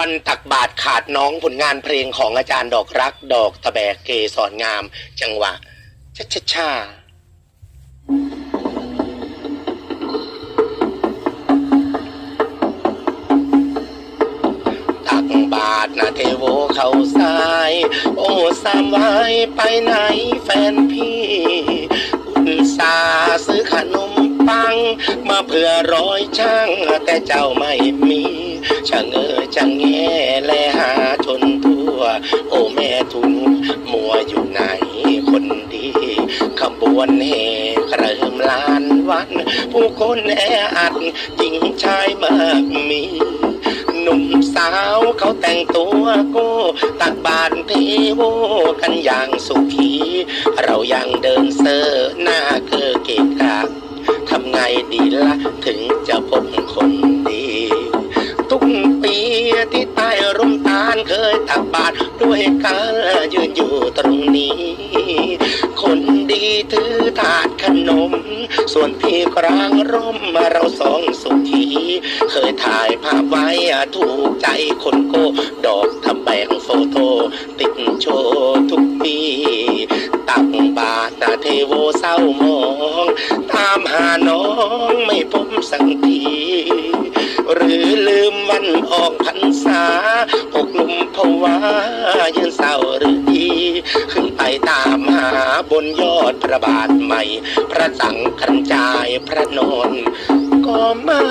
วันตักบาทขาดน้องผลงานเพลงของอาจารย์ดอกรัก ดอกตะแบกเกสรงาม จังหวะชะชะชาตักบาทนะเทโวเขาสาย โอ้สามไว้ไปไหนแฟนพี่อุตสาห์ซื้อขนมปัง มาเพื่อร้อยช่างแต่เจ้าไม่มี ชะเง้อชะแงแลหาจนทั่ว โอ้แม่ทุนมัวอยู่ไหนคนดีขบวนแห่เริ่มลานวัน ผู้คนแออัดหญิงชายมากมีหนุ่มสาวเขาแต่งตัวโก้ตักบานเทโวกันอย่างสุขี เรายังเดินเซอร์หน้าเกอเกะกะทำไงดีละถึง ที่ใต้ร่มตาลเคยตักบาตรด้วยกันยืนอยู่ตรงนี้ คนดีถือถาดขนม ส่วนพี่กลางร่มเราสองสุขีเคยถ่ายภาพไว้ถูกใจคนโก้ดอกทำแบงโฟโต้ติดโชว์ทุกปีตักบาตรเทโวเศร้ามอง ตามหาน้องไม่พบสักที หรือลืมวันออกพรรษาอกลุ่มภาวายืนเศร้าหรือดีขึ้นไปตามหาบนยอดพระบาทใหม่ พระสังขันจายพระนอนก็ไม่